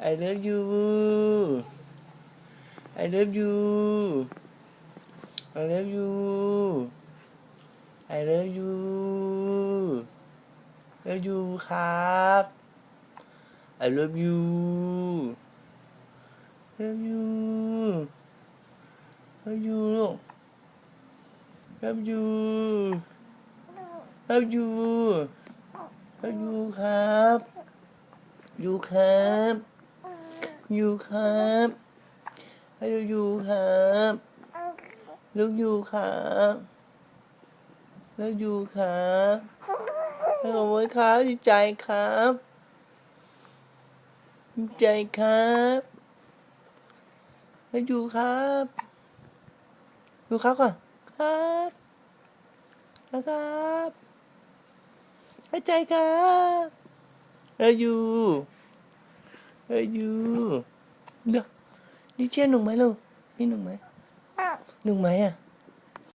I love you I love you I love you I love you love you ครับ I love you love you love you ลูก love you love you love you ครับอยู่ครับ อยู่ครับให้อยู่ครับลูกอยู่ครับแล้วอยู่ครับให้ขอบคุณครับดีใจครับดีใจครับแล้วอยู่ครับอยู่ครับก่อนครับนะครับให้ใจครับแล้วอยู่ แล้วอยู่เดี๋ยวนี่เชื่อหนุ่มไหมลูกนี่หนุ่มไหมหนุ่มไหมอะ